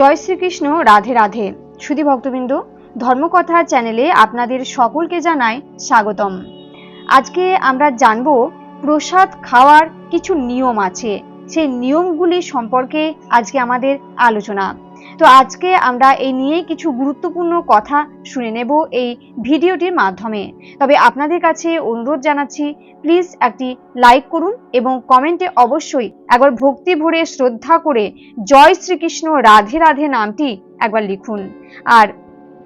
জয় শ্রীকৃষ্ণ, রাধে রাধে। সুধী ভক্তবৃন্দ, ধর্মকথা চ্যানেলে আপনাদের সকলকে জানাই স্বাগতম। আজকে আমরা জানব প্রসাদ খাওয়ার কিছু নিয়ম আছে। সেই নিয়মগুলি সম্পর্কে আজকে আমাদের আলোচনা। তো আজকে আমরা এই নিয়ে কিছু গুরুত্বপূর্ণ কথা শুনে নেব এই ভিডিওটির মাধ্যমে। তবে আপনাদের কাছে অনুরোধ জানাচ্ছি, প্লিজ একটি লাইক করুন এবং কমেন্টে অবশ্যই একবার ভক্তি ভরে শ্রদ্ধা করে জয় শ্রীকৃষ্ণ রাধে রাধে নামটি একবার লিখুন। আর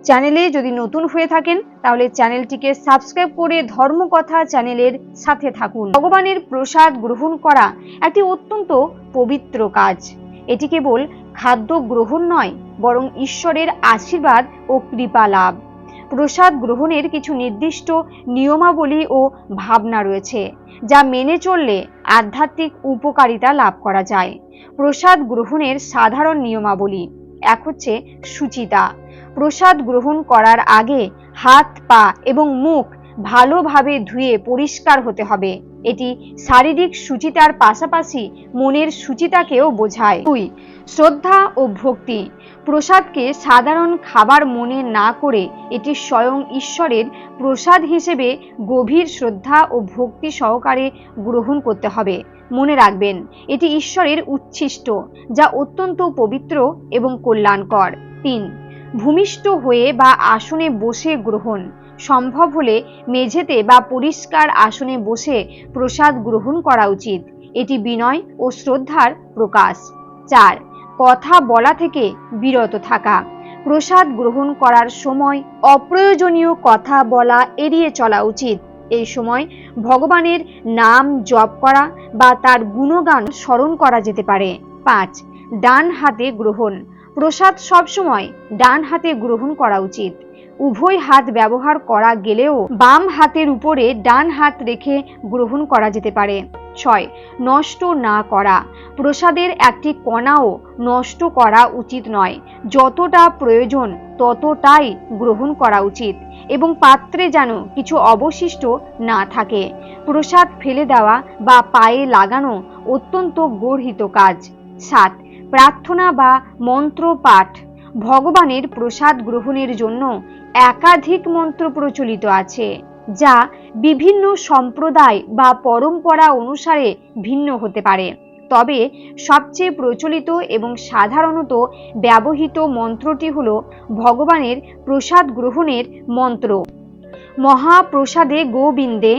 চ্যানেলে যদি নতুন হয়ে থাকেন, তাহলে চ্যানেলটিকে সাবস্ক্রাইব করে ধর্মকথা চ্যানেলের সাথে থাকুন। ভগবানের প্রসাদ গ্রহণ করা একটি অত্যন্ত পবিত্র কাজ। এটি কেবল খাদ্য গ্রহণ নয়, বরং ঈশ্বরের আশীর্বাদ ও কৃপা লাভ। প্রসাদ গ্রহণের কিছু নির্দিষ্ট নিয়মাবলী ও ভাবনা রয়েছে, যা মেনে চললে আধ্যাত্মিক উপকারিতা লাভ করা যায়। প্রসাদ গ্রহণের সাধারণ নিয়মাবলী এক হচ্ছে সুচিতা। প্রসাদ গ্রহণ করার আগে হাত, পা এবং মুখ ভালোভাবে ধুয়ে পরিষ্কার হতে হবে। এটি শারীরিক সুচিতার পাশাপাশি মনের সুচিতাকেও বোঝায়। দুই, শ্রদ্ধা ও ভক্তি। প্রসাদকে সাধারণ খাবার মনে না করে এটি স্বয়ং ঈশ্বরের প্রসাদ হিসেবে গভীর শ্রদ্ধা ও ভক্তি সহকারে গ্রহণ করতে হবে। মনে রাখবেন, এটি ঈশ্বরের উচ্ছিষ্ট, যা অত্যন্ত পবিত্র এবং কল্যাণকর। তিন, ভূমিষ্ঠ হয়ে বা আসনে বসে গ্রহণ। সম্ভব হলে মেঝেতে বা পরিষ্কার আসনে বসে প্রসাদ গ্রহণ করা উচিত। এটি বিনয় ও শ্রদ্ধার প্রকাশ। চার, কথা বলা থেকে বিরত থাকা। প্রসাদ গ্রহণ করার সময় অপ্রয়োজনীয় কথা বলা এড়িয়ে চলা উচিত। এই সময় ভগবানের নাম জপ করা বা তার গুণগান স্মরণ করা যেতে পারে। পাঁচ, ডান হাতে গ্রহণ। প্রসাদ সবসময় ডান হাতে গ্রহণ করা উচিত। উভয় হাত ব্যবহার করা গেলেও বাম হাতের উপরে ডান হাত রেখে গ্রহণ করা যেতে পারে। ছয়, নষ্ট না করা। প্রসাদের একটি কণাও নষ্ট করা উচিত নয়। যতটা প্রয়োজন ততটাই গ্রহণ করা উচিত এবং পাত্রে যেন কিছু অবশিষ্ট না থাকে। প্রসাদ ফেলে দেওয়া বা পায়ে লাগানো অত্যন্ত গর্হিত কাজ। সাত, প্রার্থনা বা মন্ত্র পাঠ ভগবানের প্রসাদ গ্রহণের জন্য একাধিক মন্ত্র প্রচলিত আছে, যা বিভিন্ন সম্প্রদায় বা পরম্পরা অনুসারে ভিন্ন হতে পারে। তবে সবচেয়ে প্রচলিত এবং সাধারণত ব্যবহৃত মন্ত্রটি হল ভগবানের প্রসাদ গ্রহণের মন্ত্র। মহাপ্রসাদে গোবিন্দে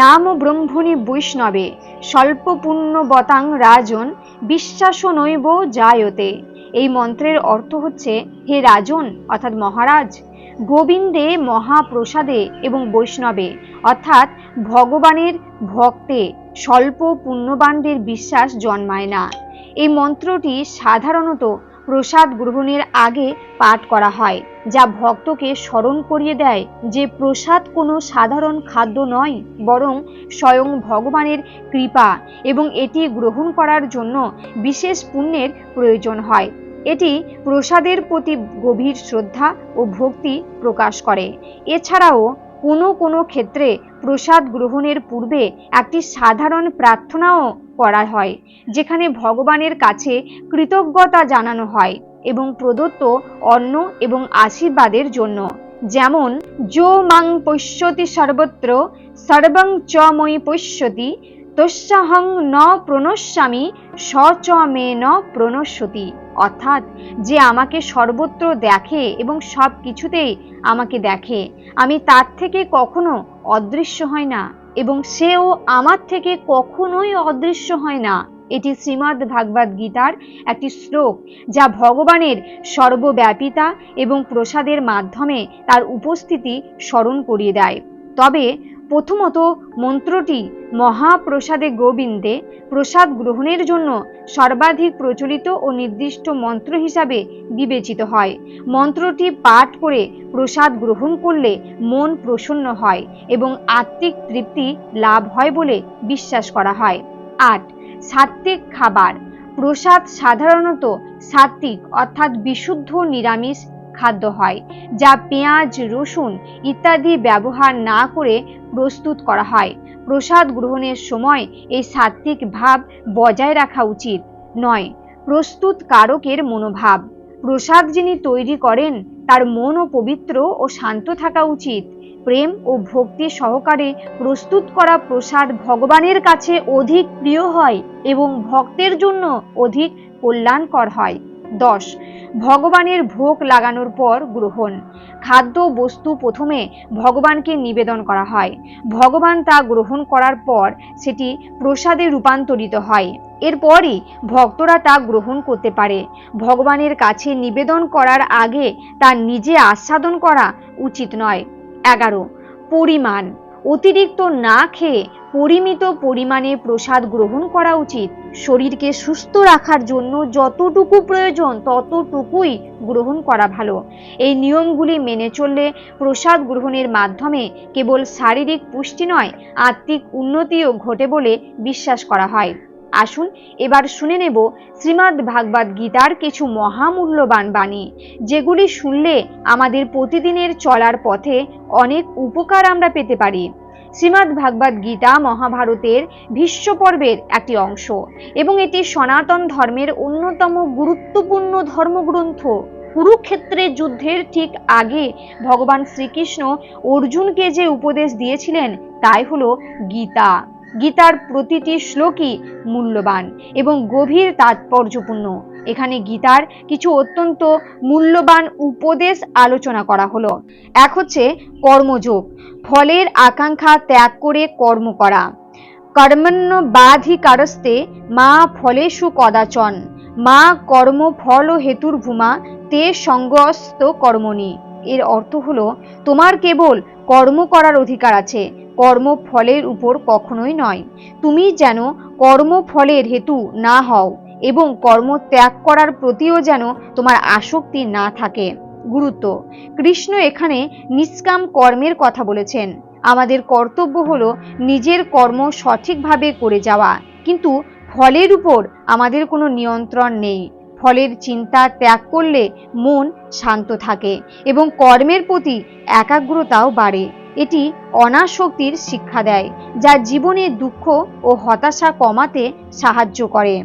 নাম ব্রহ্মণী বৈষ্ণবে স্বল্প পুণ্যবতাং রাজন বিশ্বাস নৈব জায়তে। এই মন্ত্রের অর্থ হচ্ছে, হে রাজন, অর্থাৎ মহারাজ গোবিন্দে মহাপ্রসাদে এবং বৈষ্ণবে। অর্থাৎ ভগবানের ভক্তে স্বল্প পুণ্যবানদের বিশ্বাস জন্মায় না। এই মন্ত্রটি সাধারণত প্রসাদ গ্রহণের আগে পাঠ করা হয়, যা ভক্তকে স্মরণ করিয়ে দেয় যে প্রসাদ কোনো সাধারণ খাদ্য নয়, বরং স্বয়ং ভগবানের কৃপা এবং এটি গ্রহণ করার জন্য বিশেষ পুণ্যের প্রয়োজন হয়। এটি প্রসাদের প্রতি গভীর শ্রদ্ধা ও ভক্তি প্রকাশ করে। এছাড়াও কোনো কোনো ক্ষেত্রে প্রসাদ গ্রহণের পূর্বে একটি সাধারণ প্রার্থনাও করা হয়, যেখানে ভগবানের কাছে কৃতজ্ঞতা জানানো হয় এবং প্রদত্ত অন্ন এবং আশীর্বাদের জন্য। যেমন, যো মাং পশ্যতি সর্বত্র, সর্বং চ মই পশ্যতি তস্যাহং ন প্রণশ্যামি স চ মে ন প্রণশ্যতি। অর্থাৎ যে আমাকে সর্বত্র দেখে এবং সব কিছুতেই আমাকে দেখে, আমি তার থেকে কখনো অদৃশ্য হয় না এবং সেও আমার থেকে কখনোই অদৃশ্য হয় না। এটি শ্রীমদ্ ভাগবত গীতার একটি শ্লোক যা ভগবানের সর্বব্যাপিতা এবং প্রসাদের মাধ্যমে তার উপস্থিতি স্মরণ করিয়ে দেয়। তবে প্রথমত মন্ত্রটি মহাপ্রসাদে গোবিন্দে প্রসাদ গ্রহণের জন্য সর্বাধিক প্রচলিত ও নির্দিষ্ট মন্ত্র হিসাবে বিবেচিত হয়। মন্ত্রটি পাঠ করে প্রসাদ গ্রহণ করলে মন প্রসন্ন হয় এবং আত্মিক তৃপ্তি লাভ হয় বলে বিশ্বাস করা হয়। আট, সাত্ত্বিক খাবার। প্রসাদ সাধারণত সাত্ত্বিক অর্থাৎ বিশুদ্ধ নিরামিষ খাদ্য হয়, যা পেঁয়াজ, রসুন ইত্যাদি ব্যবহার না করে প্রস্তুত করা হয়। প্রসাদ গ্রহণের সময় এই সাত্ত্বিক ভাব বজায় রাখা উচিত। নয়, প্রস্তুত কারকের মনোভাব। প্রসাদ যিনি তৈরি করেন, তার মনও পবিত্র ও শান্ত থাকা উচিত। প্রেম ও ভক্তি সহকারে প্রস্তুত করা প্রসাদ ভগবানের কাছে অধিক প্রিয় হয় এবং ভক্তের জন্য অধিক কল্যাণকর হয়। দশ। ভগবানের ভোগ লাগানোর পর গ্রহণ। খাদ্য বস্তু প্রথমে ভগবানকে নিবেদন করা হয়। ভগবান তা গ্রহণ করার পর সেটি প্রসাদে রূপান্তরিত হয়। এরপরই ভক্তরা তা গ্রহণ করতে পারে। ভগবানের কাছে নিবেদন করার আগে তা নিজে আস্বাদন করা উচিত নয়। এগারো। পরিমাণ। অতিরিক্ত না খেয়ে পরিমিত পরিমাণে প্রসাদ গ্রহণ করা উচিত। শরীরকে সুস্থ রাখার জন্য যতটুকু প্রয়োজন ততটুকুই গ্রহণ করা ভালো। এই নিয়মগুলি মেনে চললে প্রসাদ গ্রহণের মাধ্যমে কেবল শারীরিক পুষ্টি নয়, আত্মিক উন্নতিও ঘটে বলে বিশ্বাস করা হয়। আসুন, এবার শুনে নেব শ্রীমদ্ ভাগবত গীতার কিছু মহামূল্যবান বাণী, যেগুলি শুনলে আমাদের প্রতিদিনের চলার পথে অনেক উপকার আমরা পেতে পারি। শ্রীমদ্ ভাগবত গীতা মহাভারতের ভীষ্ম পর্বের একটি অংশ এবং এটি সনাতন ধর্মের অন্যতম গুরুত্বপূর্ণ ধর্মগ্রন্থ। কুরুক্ষেত্রের যুদ্ধের ঠিক আগে ভগবান শ্রীকৃষ্ণ অর্জুনকে যে উপদেশ দিয়েছিলেন, তাই হলো গীতা। গীতার প্রতিটি শ্লোকই মূল্যবান এবং গভীর তাৎপর্যপূর্ণ। এখানে গীতার কিছু অত্যন্ত মূল্যবান উপদেশ আলোচনা করা হলো। এক হচ্ছে কর্মযোগ। ফলের আকাঙ্ক্ষা ত্যাগ করে কর্ম করা। কর্মণ্য বাধিকারস্তে মা ফলেষু কদাচন, মা কর্ম ফল হেতুর ভূমা তে সঙ্গস্ত কর্মণি। এর অর্থ হলো, তোমার কেবল কর্ম করার অধিকার আছে, কর্ম ফলের উপর কখনোই নয়। তুমি যেন কর্মফলের হেতু না হও এবং কর্ম ত্যাগ করার প্রতিও যেন তোমার আসক্তি না থাকে। গুরুত্ব। কৃষ্ণ এখানে নিষ্কাম কর্মের কথা বলেছেন। আমাদের কর্তব্য হলো নিজের কর্ম সঠিকভাবে করে যাওয়া। কিন্তু ফলের উপর আমাদের কোনো নিয়ন্ত্রণ নেই। ফলের চিন্তা ত্যাগ করলে মন শান্ত থাকে এবং কর্মের প্রতি একাগ্রতাও বাড়ে। এটি অনাসক্তির শিক্ষা দেয়, যা জীবনে দুঃখ ও হতাশা কমাতে সাহায্য করে।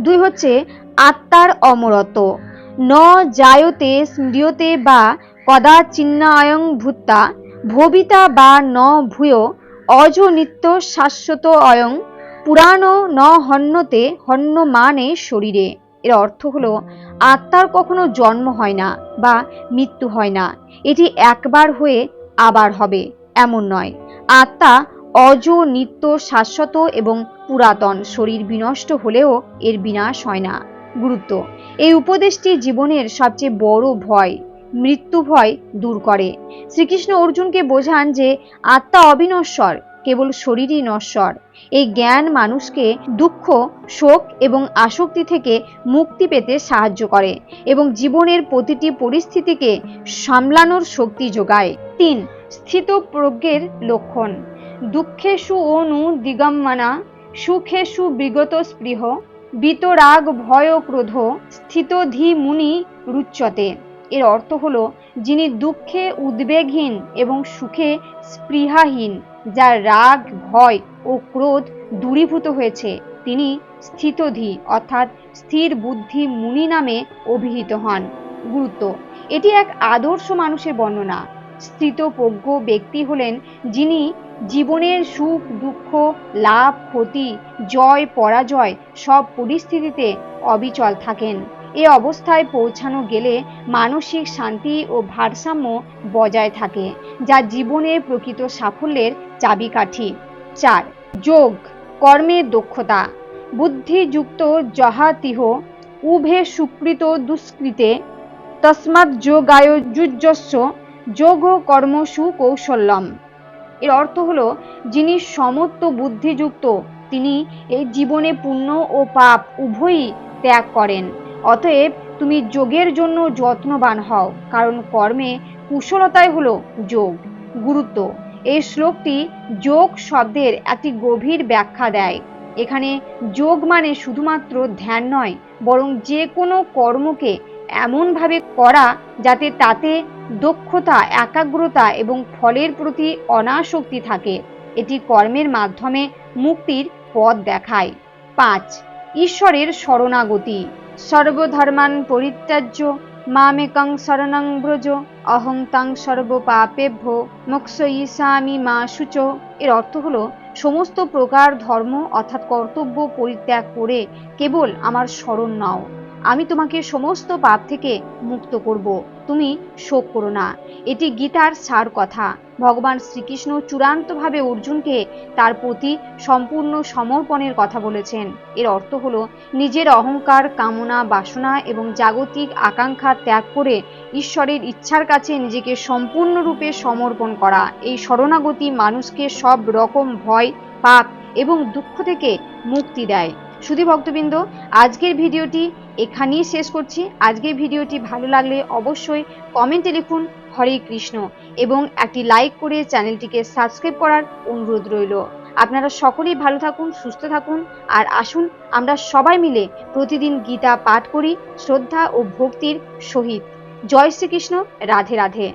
দুই হচ্ছে আত্মার অমরত্ব। ন জায়তে স্মৃয়তে বা কদা চিন্নায়ং ভূত্তা, ভবিতা বা ন ভূয়, অজ নিত্য শাশ্বত অয়ং, পুরাণ ন হন্যতে হন্য মানে শরীরে। এর অর্থ হলো, আত্মার কখনো জন্ম হয় না বা মৃত্যু হয় না। এটি একবার হয়ে আবার হবে, এমন নয়। আত্মা অজ নিত্য শাশ্বত এবং পুরাতন, শরীর বিনষ্ট হলেও এর বিনাশ হয় না। গুরুত্ব। এই উপদেশটি জীবনের সবচেয়ে বড় ভয়, মৃত্যু ভয় দূর করে। শ্রীকৃষ্ণ অর্জুনকে বোঝান যে আত্মা অবিনশ্বর, কেবল শরীরই নশ্বর। এই জ্ঞান মানুষকে দুঃখ, শোক এবং আসক্তি থেকে মুক্তি পেতে সাহায্য করে এবং জীবনের প্রতিটি পরিস্থিতিকে সামলানোর শক্তি যোগায়। তিন, স্থিত প্রজ্ঞের লক্ষণ। দুঃখেষু অনু দিগম্মানা সুখেষু বিগত স্পৃহ বিতরাগ ভয় ক্রোধ স্থিত ধি মুনি রুচ্যতে এর অর্থ হলো, যিনি দুঃখে উদ্বেগহীন এবং সুখে স্পৃহাহীন, যার রাগ, ভয় ও ক্রোধ দূরীভূত হয়েছে, তিনি স্থিতধি, অর্থাৎ স্থির বুদ্ধি মুনি নামে অভিহিত হন। গুরুত্ব, এটি এক আদর্শ মানুষের বর্ণনা। স্থিতপ্রজ্ঞ ব্যক্তি হলেন যিনি জীবনের সুখ, দুঃখ, লাভ, ক্ষতি, জয়, পরাজয় সব পরিস্থিতিতে অবিচল থাকেন। এ অবস্থায় পৌঁছানো গেলে মানসিক শান্তি ও ভারসাম্য বজায় থাকে, যা জীবনের প্রকৃত সাফল্যের চাবিকাঠি। চার, যোগ কর্মের দক্ষতা। বুদ্ধিযুক্ত জহাতিহ উভে সুকৃত দুষ্কৃতে, তসমাৎ যোগায়োজুজস্ব, যোগ কর্ম কৌশল্যম এর অর্থ হলো, যিনি সমত্ব বুদ্ধিযুক্ত, তিনি এই জীবনে পুণ্য ও পাপ উভয়ই ত্যাগ করেন। অতএব তুমি যোগের জন্য যত্নবান হও, কারণ কর্মে কুশলতাই হলো যোগ। গুরুত্ব, এই শ্লোকটি যোগ শব্দের একটি গভীর ব্যাখ্যা দেয়। এখানে যোগ মানে শুধুমাত্র ধ্যান নয়, বরং যে কোনো কর্মকে এমনভাবে করা যাতে তাতে দক্ষতা, একাগ্রতা এবং ফলের প্রতি অনাসক্তি থাকে। এটি কর্মের মাধ্যমে মুক্তির পথ দেখায়। পাঁচ, ঈশ্বরের শরণাগতি। সর্বধর্মান পরিত্যাজ্য, মামেকং শরণং ব্রজ, অহং তাং সর্বপাপেভ্য মোক্ষ ইসামি মা শুচ এর অর্থ হলো, সমস্ত প্রকার ধর্ম অর্থাৎ কর্তব্য পরিত্যাগ করে কেবল আমার শরণ নাও। আমি তোমাকে সমস্ত পাপ থেকে মুক্ত করব। তুমি শোক করো না। এটি গীতার সার কথা। ভগবান শ্রীকৃষ্ণ চূড়ান্তভাবে অর্জুনকে তার প্রতি সম্পূর্ণ সমর্পণের কথা বলেছেন। এর অর্থ হলো, নিজের অহংকার, কামনা, বাসনা এবং জাগতিক আকাঙ্ক্ষা ত্যাগ করে ঈশ্বরের ইচ্ছার কাছে নিজেকে সম্পূর্ণরূপে সমর্পণ করা। এই শরণাগতি মানুষকে সব রকম ভয়, পাপ এবং দুঃখ থেকে মুক্তি দেয়। শুধু ভক্তবৃন্দ আজকের ভিডিওটি এখানেই শেষ করছি। আজকের ভিডিওটি ভালো লাগলে অবশ্যই কমেন্টে লিখুন, হরে কৃষ্ণ, এবং একটি লাইক করে চ্যানেলটিকে সাবস্ক্রাইব করার অনুরোধ রইল। আপনারা সকলেই ভালো থাকুন, সুস্থ থাকুন, আর আসুন আমরা সবাই মিলে প্রতিদিন গীতা পাঠ করি, শ্রদ্ধা ও ভক্তির সহিত। জয় শ্রীকৃষ্ণ, রাধে রাধে।